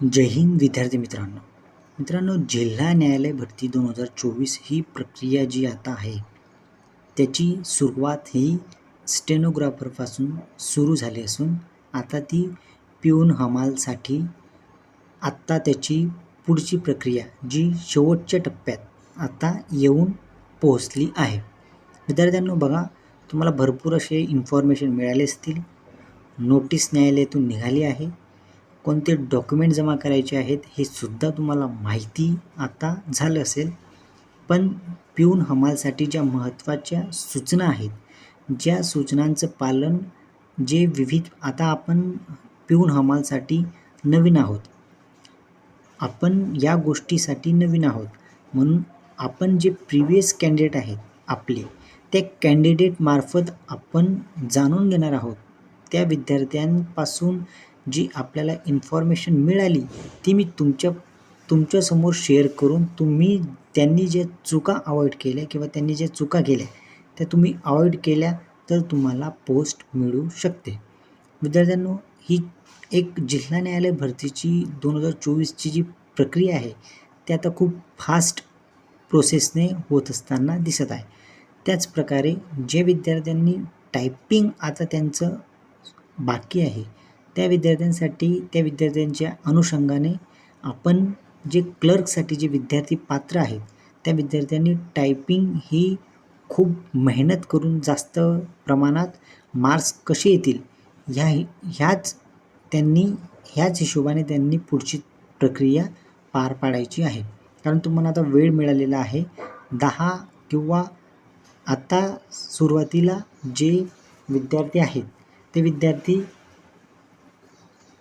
जय हिंद विद्यार्थी मित्रांनो. मित्रांनो जिल्हा न्यायालय भरती दोन हजार चोवीस ही प्रक्रिया जी आता आहे त्याची सुरुवात ही स्टेनोग्राफरपासून सुरू झाली असून आता ती पिऊन हमालसाठी आत्ता त्याची पुढची प्रक्रिया जी शेवटच्या टप्प्यात आता येऊन पोहोचली आहे. विद्यार्थ्यांनो बघा तुम्हाला भरपूर असे इन्फॉर्मेशन मिळाले असतील. नोटीस न्यायालयातून निघाली आहे. कोणते डॉक्युमेंट जमा करायचे आहेत हे सुद्धा तुम्हाला माहिती आता झालं असेल. पण पिऊन हमालसाठी ज्या महत्त्वाच्या सूचना आहेत ज्या सूचनांचं पालन जे विविध आता आपण पिऊन हमालसाठी नवीन आहोत आपण या गोष्टीसाठी नवीन आहोत. म्हणून आपण जे प्रिवियस कॅन्डिडेट आहेत आपले त्या कॅन्डिडेटमार्फत आपण जाणून घेणार आहोत. त्या विद्यार्थ्यांपासून जी आपल्याला इन्फॉर्मेशन मिळाली ती मी तुमच्या तुमच्यासमोर शेअर करून तुम्ही त्यांनी जे चुका अवॉइड केल्या किंवा त्यांनी जे चुका केल्या त्या तुम्ही अवॉइड केल्या तर तुम्हाला पोस्ट मिळू शकते. विद्यार्थ्यांनो ही एक जिल्हा न्यायालय भरतीची दोन हजार चोवीसची जी प्रक्रिया आहे ती आता खूप फास्ट प्रोसेसने होत असताना दिसत आहे. त्याचप्रकारे जे विद्यार्थ्यांनी टायपिंग आता त्यांचं बाकी आहे त्या विद्यार्थ्यांसाठी त्या विद्यार्थ्यांच्या अनुषंगाने आपण जे क्लर्कसाठी जे विद्यार्थी पात्र आहेत त्या विद्यार्थ्यांनी टायपिंग ही खूप मेहनत करून जास्त प्रमाणात मार्क्स कसे येतील ह्या ह्याच त्यांनी ह्याच हिशोबाने त्यांनी पुढची प्रक्रिया पार पाडायची आहे. कारण तुम्हाला आता वेळ मिळालेला आहे दहा किंवा आता सुरुवातीला जे विद्यार्थी आहेत ते विद्यार्थी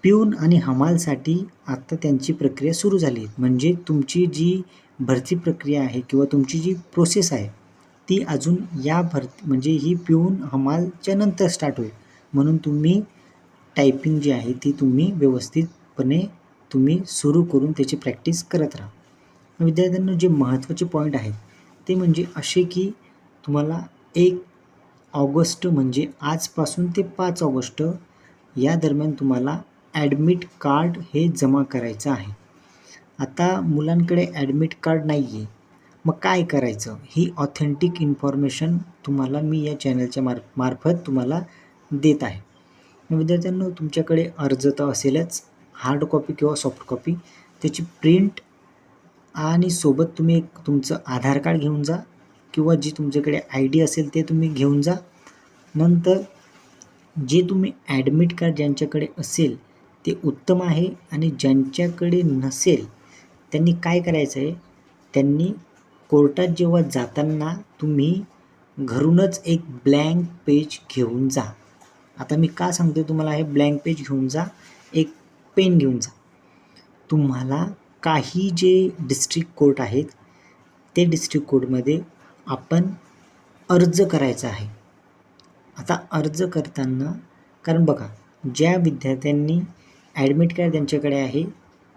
पिऊन आणि हमालसाठी आत्ता त्यांची प्रक्रिया सुरू झाली. आहे म्हणजे तुमची जी भरती प्रक्रिया आहे किंवा तुमची जी प्रोसेस आहे ती अजून या भरती म्हणजे ही पिऊन हमालच्या नंतर स्टार्ट होईल. म्हणून तुम्ही टायपिंग जी आहे ती तुम्ही व्यवस्थितपणे तुम्ही सुरू करून त्याची प्रॅक्टिस करत राहा. विद्यार्थ्यांना जे महत्त्वाचे पॉईंट आहेत ते म्हणजे असे की तुम्हाला एक ऑगस्ट म्हणजे आजपासून ते पाच ऑगस्ट या दरम्यान तुम्हाला ॲडमिट कार्ड हे जमा करायचं आहे. आता मुलांकडे ॲडमिट कार्ड नाही आहे मग काय करायचं? ही ऑथेंटिक इन्फॉर्मेशन तुम्हाला मी या चॅनलच्या मार मार्फत तुम्हाला देत आहे. विद्यार्थ्यांनो तुमच्याकडे अर्ज तर असेलच. हार्ड कॉपी किंवा सॉफ्ट कॉपी त्याची प्रिंट आणि सोबत तुम्ही एक तुमचं आधार कार्ड घेऊन जा किंवा जी तुमच्याकडे आय डी असेल ते तुम्ही घेऊन जा. नंतर जे तुम्ही ॲडमिट कार्ड ज्यांच्याकडे असेल ते उत्तम आहे आणि ज्यांच्याकडे नसेल त्यांनी काय करायचं आहे? त्यांनी कोर्टात जेव्हा जाताना तुम्ही घरूनच एक ब्लँक पेज घेऊन जा. आता मी का सांगतो तुम्हाला हे ब्लँक पेज घेऊन जा? एक पेन घेऊन जा. तुम्हाला काही जे डिस्ट्रिक्ट कोर्ट आहेत ते डिस्ट्रिक्ट कोर्टमध्ये आपण अर्ज करायचा आहे. आता अर्ज करताना कारण बघा ज्या विद्यार्थ्यांनी ॲडमिट कार्ड त्यांच्याकडे आहे.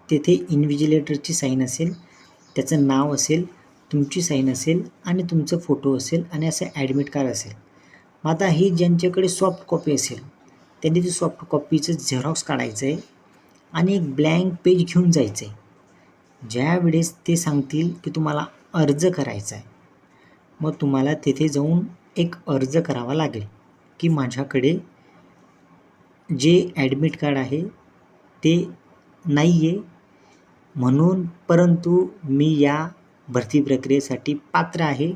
तेथे इन्व्हिजिलेटरची साईन असेल त्याचं नाव असेल तुमची साईन असेल आणि तुमचं फोटो असेल आणि असं ॲडमिट कार्ड असेल. मग आता ही ज्यांच्याकडे सॉफ्ट कॉपी असेल त्यांनी ती सॉफ्ट कॉपीचं झेरॉक्स काढायचं आहे आणि एक ब्लँक पेज घेऊन जायचं आहे ज्यावेळेस ते सांगतील की तुम्हाला अर्ज करायचा आहे मग तुम्हाला तेथे जाऊन एक अर्ज करावा लागेल की माझ्याकडे जे ॲडमिट कार्ड आहे ते नाही आहे म्हणून परंतु मी या भरती प्रक्रियेसाठी पात्र आहे.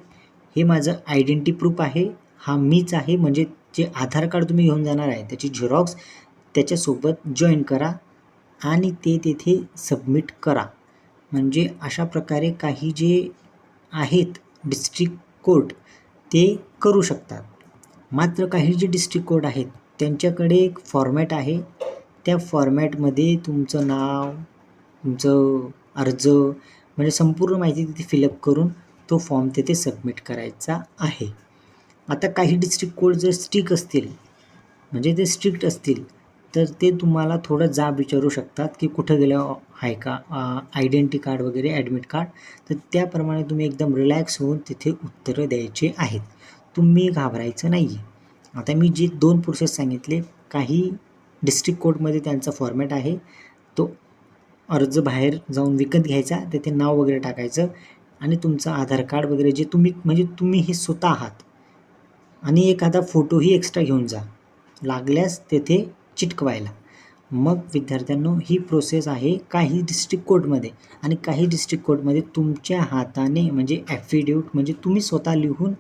हे माझं आयडेंटी प्रूफ आहे. हा मीच आहे. म्हणजे जे आधार कार्ड तुम्ही घेऊन जाणार आहे त्याची झेरॉक्स त्याच्यासोबत जॉईन करा आणि ते तेथे सबमिट करा. म्हणजे अशा प्रकारे काही जे आहेत डिस्ट्रिक्ट कोर्ट ते करू शकतात. मात्र काही जे डिस्ट्रिक्ट कोर्ट आहेत त्यांच्याकडे एक फॉर्मॅट आहे. त्या फॉर्मॅटमध्ये तुमचं नाव तुमचं अर्ज म्हणजे संपूर्ण माहिती तिथे फिलअप करून तो फॉर्म तिथे सबमिट करायचा आहे. आता काही डिस्ट्रिक्ट कोड जर स्ट्रिक्ट असतील म्हणजे ते स्ट्रिक्ट असतील तर ते तुम्हाला थोडं जाब विचारू शकतात की कुठं गेलं आहे का? आयडेंटी कार्ड वगैरे ॲडमिट कार्ड तर त्याप्रमाणे तुम्ही एकदम रिलॅक्स होऊन तिथे उत्तरं द्यायचे आहेत. तुम्ही घाबरायचं नाही आहे आता मी जे दोन प्रोसेस सांगितले काही डिस्ट्रिक्ट कोर्टमध्ये त्यांचा फॉर्मॅट आहे. तो अर्ज बाहेर जाऊन विकत घ्यायचा तेथे नाव वगैरे टाकायचं आणि तुमचं आधार कार्ड वगैरे जे तुम्ही म्हणजे तुम्ही हे स्वतः आहात. आणि एखादा फोटोही एक्स्ट्रा घेऊन जा. लागल्यास तेथे चिटकवायला. मग विद्यार्थ्यांनो ही प्रोसेस आहे काही डिस्ट्रिक्ट कोर्टमध्ये आणि काही डिस्ट्रिक्ट कोर्टमध्ये तुमच्या हाताने म्हणजे ॲफिडेविट म्हणजे तुम्ही स्वतः लिहून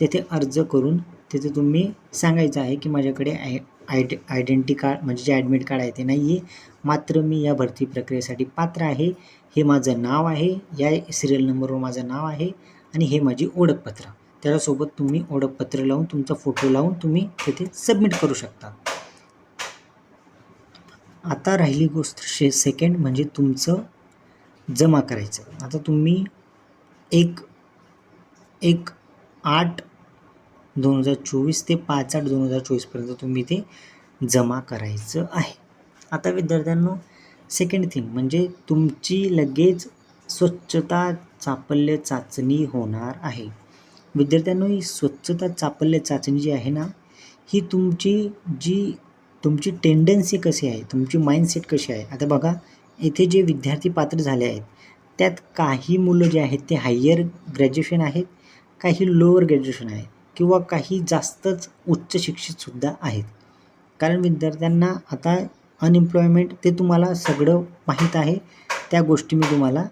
तेथे अर्ज करून तिथे तुम्ही सांगायचं आहे की माझ्याकडे आहे आयडे आयडेंटी कार्ड म्हणजे जे ॲडमिट कार्ड आहे ते नाही आहे मात्र मी या भरती प्रक्रियेसाठी पात्र आहे. हे माझं नाव आहे. या सिरियल नंबरवर माझं नाव आहे. आणि हे माझी ओळखपत्र. त्याच्यासोबत तुम्ही ओळखपत्र लावून तुमचा फोटो लावून तुम्ही तिथे सबमिट करू शकता. आता राहिली गोष्ट शे सेकंड म्हणजे तुमचं जमा करायचं. आता तुम्ही एक एक आठ दोन हजार चोवीस ते पाच आठ दोन हजार चोवीसपर्यंत तुम्ही ते जमा करायचं आहे. आता विद्यार्थ्यांनो सेकंड थिंग म्हणजे तुमची लगेच स्वच्छता चापल्य चाचणी होणार आहे. विद्यार्थ्यांनो ही स्वच्छता चापल्य चाचणी जी आहे ना ही तुमची जी तुमची टेंडन्सी कशी आहे तुमची माइंडसेट कशी आहे आता बघा येथे जे विद्यार्थी पात्र झाले आहेत त्यात काही मुलं जे आहेत ते हायर ग्रॅज्युएशन आहेत काही लोअर ग्रॅज्युएशन आहेत. किंवा काही जास्तच उच्च शिक्षितसुद्धा आहेत. कारण विद्यार्थ्यांना आता अनएम्प्लॉयमेंट ते तुम्हाला सगळं माहीत आहे. त्या गोष्टी मी तुम्हाला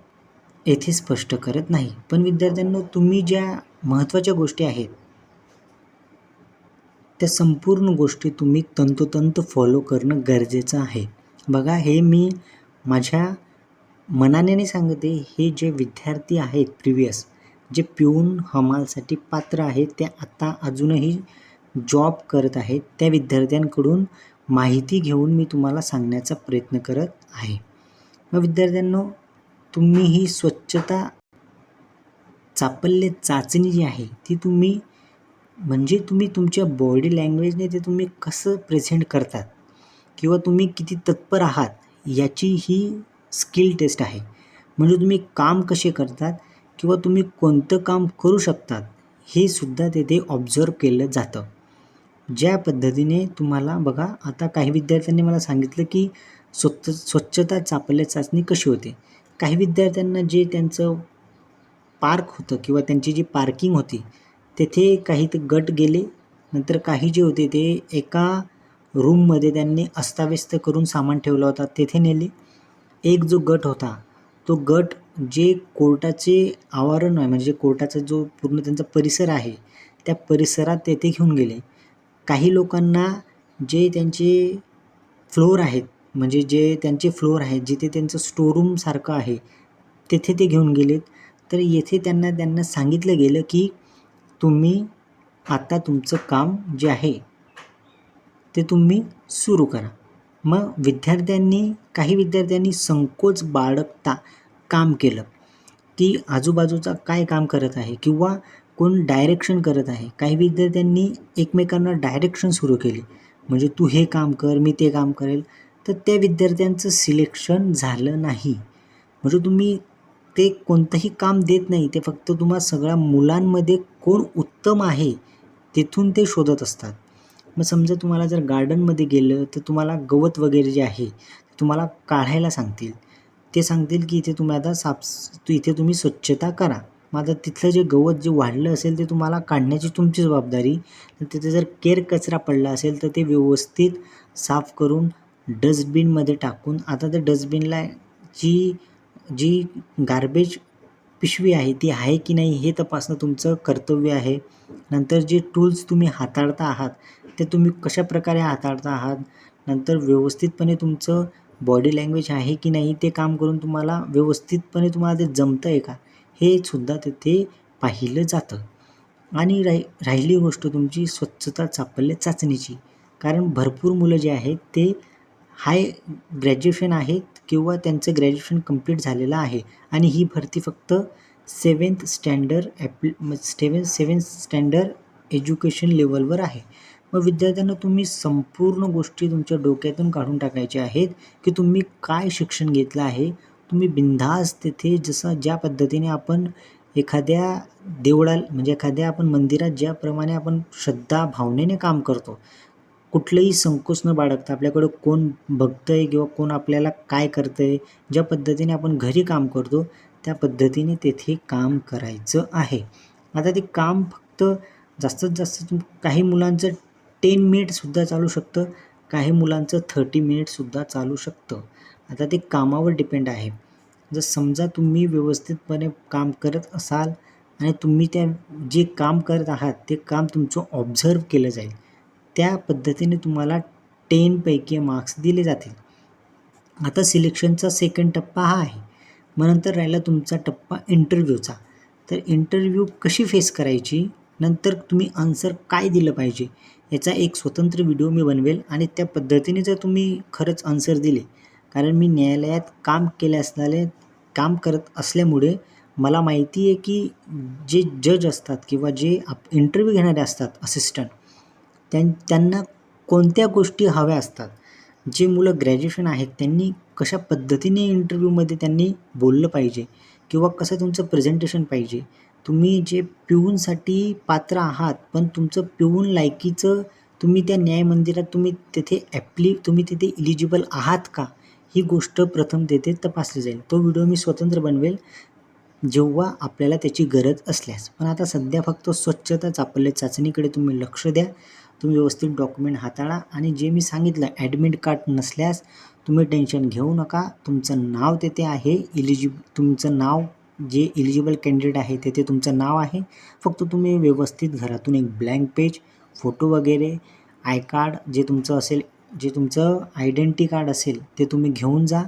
येथे स्पष्ट करत नाही. पण विद्यार्थ्यांना तुम्ही ज्या महत्त्वाच्या गोष्टी आहेत त्या संपूर्ण गोष्टी तुम्ही तंतोतंत फॉलो करणं गरजेचं आहे. बघा हे मी माझ्या मनाने सांगते हे जे विद्यार्थी आहेत प्रिवियस जे पिऊन हमालसाठी पात्र आहेत ते आता अजूनही जॉब करत आहेत त्या विद्यार्थ्यांकडून माहिती घेऊन मी तुम्हाला सांगण्याचा प्रयत्न करत आहे. मग विद्यार्थ्यांनो तुम्ही ही स्वच्छता चापल्य चाचणी जी आहे ती तुम्ही म्हणजे तुम्ही तुमच्या बॉडी लँग्वेजने ते तुम्ही कसं प्रेझेंट करतात? किंवा तुम्ही किती तत्पर आहात याची ही स्किल टेस्ट आहे. म्हणजे तुम्ही काम कसे करतात किंवा तुम्ही कोणतं काम करू शकतात हे सुद्धा तेथे ऑब्झर्व केलं जातं. ज्या पद्धतीने तुम्हाला बघा आता काही विद्यार्थ्यांनी मला सांगितलं की स्वच्छ स्वच्छता चापल्य चाचणी कशी होते. काही विद्यार्थ्यांना जे त्यांचं पार्क होतं किंवा त्यांची जी पार्किंग होती तेथे काही ते गट गेले. नंतर काही जे होते ते एका रूममध्ये त्यांनी अस्ताव्यस्त करून सामान ठेवला होता तेथे नेले. एक जो गट होता तो गट जे कोर्टाचे आवारण आहे म्हणजे कोर्टाचा जो पूर्ण त्यांचा परिसर आहे त्या परिसरात तेथे घेऊन गेले. काही लोकांना जे त्यांचे फ्लोअर आहेत म्हणजे जे त्यांचे फ्लोअर आहेत जिथे त्यांचं स्टोरूमसारखं आहे तेथे ते घेऊन गेलेत. तर येथे त्यांना त्यांना सांगितलं गेलं की तुम्ही आता तुमचं काम जे आहे ते तुम्ही सुरू करा. मग विद्यार्थ्यांनी काही विद्यार्थ्यांनी संकोच बाळगता काम केलं. की आजूबाजूचा काय काम करत आहे किंवा कोण डायरेक्शन करत आहे? काही विद्यार्थ्यांनी एकमेकांना डायरेक्शन सुरू केली. म्हणजे तू हे काम कर मी ते काम करेल. तर त्या विद्यार्थ्यांचं सिलेक्शन झालं नाही. म्हणजे तुम्ही ते कोणतंही काम देत नाही ते फक्त तुम्हाला सगळ्या मुलांमध्ये कोण उत्तम आहे तिथून ते शोधत असतात. मग समजा तुम्हाला जर गार्डनमध्ये गेलं तर तुम्हाला गवत वगैरे जे आहे तुम्हाला काढायला सांगतील. ते सांगतील की इथे तुम्ही आता साफ इथे तुम्ही स्वच्छता करा. मग आता तिथलं जे गवत जे वाढलं असेल ते तुम्हाला काढण्याची तुमची जबाबदारी. तिथे जर केर कचरा पडला असेल तर ते व्यवस्थित साफ करून डस्टबिनमध्ये टाकून आता त्या डस्टबिनला जी जी गार्बेज पिशवी आहे ती आहे की नाही हे तपासणं तुमचं कर्तव्य आहे. नंतर जे टूल्स तुम्ही हाताळता आहात ते तुम्ही कशा प्रकारे हाताळता आहात नंतर व्यवस्थितपणे तुमचं बॉडी लँग्वेज आहे की नाही ते काम करून तुम्हाला व्यवस्थितपणे तुम्हाला ते जमतं आहे का हे सुद्धा तिथे पाहिलं जातं. आणि राहि राहिली गोष्ट तुमची स्वच्छता चापल्य चाचणीची. कारण भरपूर मुलं जे आहेत ते हाय ग्रॅज्युएशन आहेत किंवा त्यांचं ग्रॅज्युएशन कंप्लीट झालेलं आहे. आणि ही भरती फक्त seventh standard up seven seventh standard education लेवलवर आहे. मग विद्यार्थ्यांना तुम्ही संपूर्ण गोष्टी तुमच्या डोक्यातून काढून टाकायच्या आहेत की तुम्ही काय शिक्षण घेतलं आहे? तुम्ही बिनधास्त तिथे जसं ज्या पद्धतीने आपण एखाद्या देवळात म्हणजे एखाद्या आपण मंदिरात ज्याप्रमाणे आपण श्रद्धा भावनेने काम करतो कुठलंही संकोच न बाळगता आपल्याकडं कोण बघतं आहे किंवा कोण आपल्याला काय करतं आहे ज्या पद्धतीने आपण घरी काम करतो त्या पद्धतीने तेथे काम करायचं आहे. आता ते काम फक्त जास्तीत जास्त काही मुलांचं टेन मिनिटसुद्धा चालू शकतं. काही मुलांचं थर्टी मिनिटसुद्धा चालू शकतं. आता ते कामावर डिपेंड आहे. जर समजा तुम्ही व्यवस्थितपणे काम करत असाल आणि तुम्ही त्या जे काम करत आहात ते काम तुमचं ऑब्झर्व केलं जाईल. त्या पद्धतीने तुम्हाला टेनपैकी मार्क्स दिले जातील. आता सिलेक्शनचा सेकंड टप्पा हा आहे. मग नंतर राहिला तुमचा टप्पा इंटरव्ह्यूचा तर इंटरव्ह्यू कशी फेस करायची? नंतर तुम्ही आन्सर काय दिलं पाहिजे? याचा एक स्वतंत्र व्हिडिओ मी बनवेल आणि त्या पद्धतीने जर तुम्ही खरंच आन्सर दिले कारण मी न्यायालयात काम केले असणारे काम करत असल्यामुळे मला माहिती आहे की जे जज असतात किंवा जे आप इंटरव्ह्यू घेणारे असतात असिस्टंट त्यां त्यांना कोणत्या गोष्टी हव्या असतात? जे मुलं ग्रॅज्युएशन आहेत त्यांनी कशा पद्धतीने इंटरव्ह्यूमध्ये त्यांनी बोललं पाहिजे? किंवा कसं तुमचं प्रेझेंटेशन पाहिजे? तुम्ही जे पिऊनसाठी पात्र आहात पण तुमचं पिऊन लायकीचं तुम्ही त्या न्याय मंदिरात तुम्ही तेथे ॲप्ली तुम्ही तिथे इलिजिबल आहात का? ही गोष्ट प्रथम तेथे तपासली जाईल. तो व्हिडिओ मी स्वतंत्र बनवेल जेव्हा आपल्याला त्याची गरज असल्यास. पण आता सध्या फक्त स्वच्छता चापल्य चाचणीकडे तुम्ही लक्ष द्या. तुम्ही व्यवस्थित डॉक्युमेंट हाताळा आणि जे मी सांगितलं ॲडमिट कार्ड नसल्यास तुम्ही टेन्शन घेऊ नका. तुमचं नाव तेथे आहे इलिजिब तुमचं नाव जे इलिजिबल कॅन्डिडेट आहे तेथे तुमचं नाव आहे. फक्त तुम्ही व्यवस्थित घरातून एक ब्लँक पेज फोटो वगैरे आय कार्ड जे तुमचं असेल जे तुमचं आयडेंटी कार्ड असेल ते तुम्ही घेऊन जा.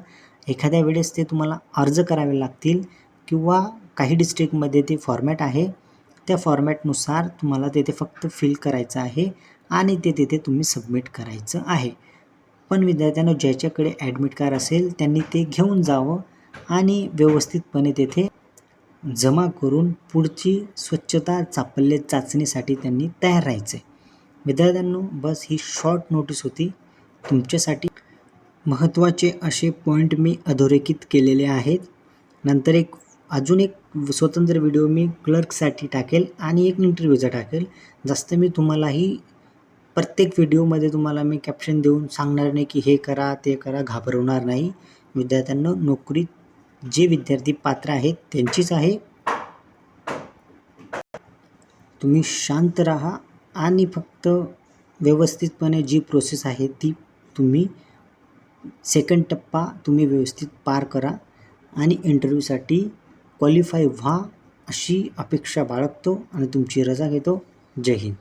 एखाद्या वेळेस ते तुम्हाला अर्ज करावे लागतील किंवा काही डिस्ट्रिक्टमध्ये ते फॉर्मॅट आहे. त्या फॉर्मॅटनुसार तुम्हाला तेथे फक्त फिल करायचं आहे आणि ते तेथे तुम्ही सबमिट करायचं आहे. पण विद्यार्थ्यांना ज्याच्याकडे ॲडमिट कार्ड असेल त्यांनी ते घेऊन जावं आणि व्यवस्थितपणे तेथे जमा करून पुढची स्वच्छता चापल्य चाचणीसाठी त्यांनी तयार राहायचं आहे विद्यार्थ्यांनो बस ही शॉर्ट नोटीस होती. तुमच्यासाठी महत्त्वाचे असे पॉईंट मी अधोरेखित केलेले आहेत. नंतर एक अजून एक स्वतंत्र व्हिडिओ मी क्लर्कसाठी टाकेल आणि एक इंटरव्ह्यूचा टाकेल. जास्त मी तुम्हालाही प्रत्येक व्हिडिओमध्ये तुम्हाला मी कॅप्शन देऊन सांगणार नाही की हे करा ते करा घाबरवणार नाही. विद्यार्थ्यांना नोकरी जे विद्यार्थी पात्र आहेत त्यांचीच आहे. तुम्ही शांत राहा आणि फक्त व्यवस्थितपणे जी प्रोसेस आहे ती तुम्ही सेकंड टप्पा तुम्ही व्यवस्थित पार करा आणि इंटरव्ह्यूसाठी क्वालिफाय व्हा अशी अपेक्षा बाळगतो आणि तुमची रजा घेतो. जय हिंद.